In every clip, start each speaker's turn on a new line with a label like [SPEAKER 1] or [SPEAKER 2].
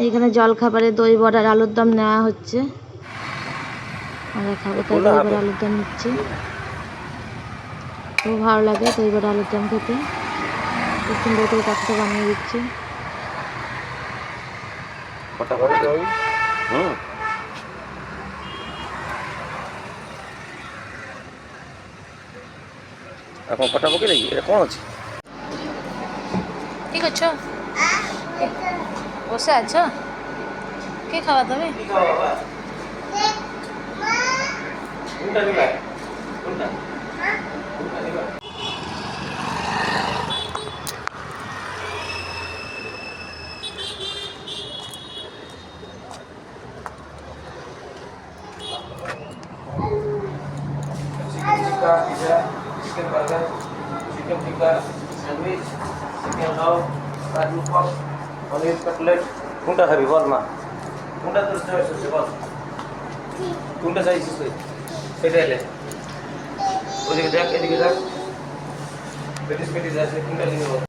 [SPEAKER 1] এইখানে জল খাবারে দই বড়ার আলুর দম নেওয়া হচ্ছে। আমরা খাব তাই দই বড়া আলুর দম নিচ্ছি। খুব ভালো লাগে দই বড়া আলুর দম খেতে। খুব সুন্দর করে কাকটা বানিয়ে দিচ্ছি।
[SPEAKER 2] এখন ফটাফট নাকি? এটা কোন আছে?
[SPEAKER 1] কি করছ? বসে আছো? কে খাওয়া তুমি?
[SPEAKER 2] Chicken burger chicken tikka sandwich chicken রাও কাজু পপ পনির কাটলেট কোনটা খাবি বল মা? কোনটা তোর চয়েস হচ্ছে বল। কোনটা চাইছিস তুই? সেটা এলে। ওদিকে দেখ এদিকে দেখ। পেটিস পেটিস আছে কোনটা নিবি বল।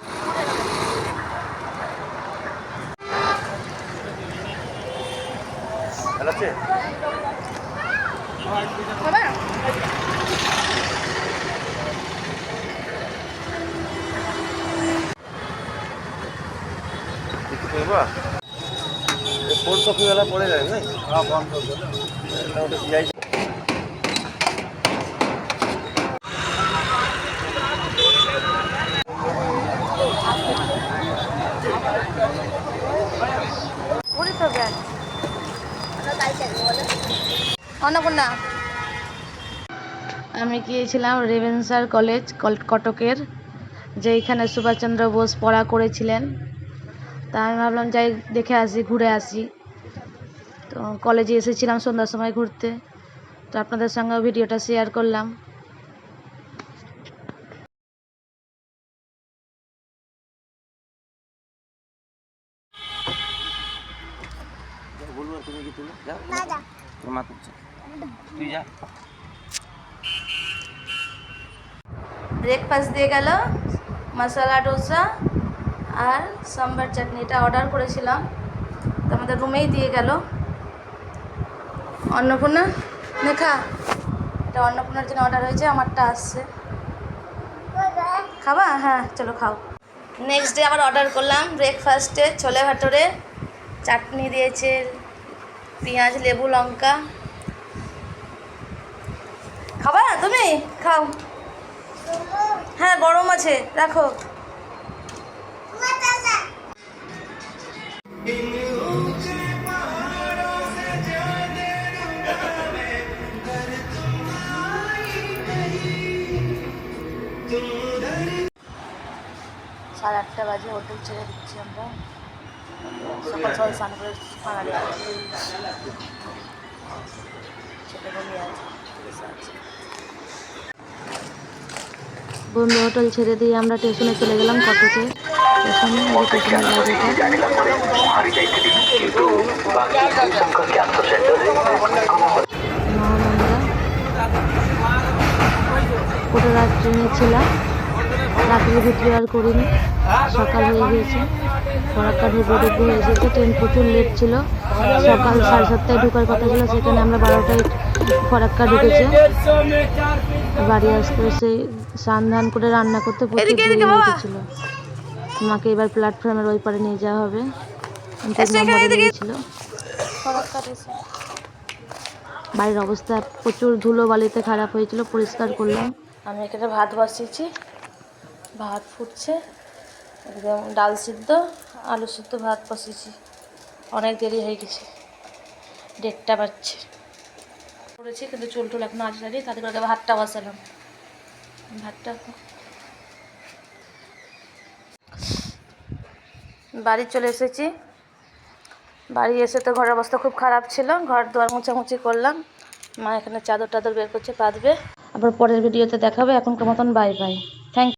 [SPEAKER 2] আছে?
[SPEAKER 1] অন্নপূর্ণা। আমি গিয়েছিলাম রেভেন্সার কলেজ কল- কটকের যেইখানে সুভাষচন্দ্র বোস পড়া করেছিলেন। তা আমি ভাবলাম, যাই দেখে আসি, ঘুরে আসি। তো কলেজে এসেছিলাম সন্ধ্যার সময় ঘুরতে। তো আপনাদের সঙ্গে ভিডিওটা শেয়ার করলাম। ব্রেকফাস্ট দিয়ে গেল মশলা ডোসা আর সাম্বার চাটনিটা অর্ডার করেছিলাম। তো আমাদের রুমেই দিয়ে গেল। অন্নপূর্ণা দেখা এটা অন্নপূর্ণার জন্য অর্ডার হয়েছে, আমারটা আসছে। খাবা? হ্যাঁ চলো খাও। নেক্সট ডে আবার অর্ডার করলাম ব্রেকফাস্টে ছোলে ভাটোরে, চাটনি দিয়েছে, পেঁয়াজ, লেবু, লঙ্কা। খাবা তুমি? খাও। হ্যাঁ গরম আছে, রাখো। সাড়ে আটটা বাজে হোটেল ছেড়ে দিচ্ছি আমরা। সকাল সকাল স্নান করে আছে। বম্বে হোটেল ছেড়ে দিয়ে আমরা স্টেশনে চলে গেলাম কটকে স্টেশনে মহানন্দা রাত ট্রেনে ছিলাম? রাত্রির ভিতরে আর করিনি। সকাল হয়ে গিয়েছে। ফরাক্কা ঢুকে ঢুকে হয়ে গেছে ট্রেন প্রচুর লেট ছিল। সকাল সাড়ে সাতটায় ঢুকার কথা ছিল। সেখানে আমরা বারোটায় ফরাক্কা ঢুকেছে। বাড়ি আসতে সেই স্নান ধান করে রান্না করতে প্রচুর দেরি হয়ে মাকে এবার প্ল্যাটফর্মের ওই পারে নিয়ে যাওয়া হবে। ছিল বাড়ির অবস্থা প্রচুর ধুলো বালিতে খারাপ হয়েছিল। পরিষ্কার করলাম। আমি এখানে ভাত বসিয়েছি। ভাত ফুটছে, একদম ডাল সিদ্ধ, আলু সিদ্ধ, ভাত বসিয়েছি অনেক দেরি হয়ে গেছে, দেড়টা বাজছে। করেছি, কিন্তু চুল টুল এখনও আজ দাঁড়িয়ে তাতে করে ভাতটা বসালাম ভাতটা বাড়ি চলে এসেছি। বাড়ি এসে তো ঘরের অবস্থা খুব খারাপ ছিল, ঘর দুয়ার মোছামুছি করলাম। মা এখানে চাদর টাদর বের করছে, পাতবে। আবার পরের ভিডিওতে দেখাবে, এখনকার মতন বাই বাই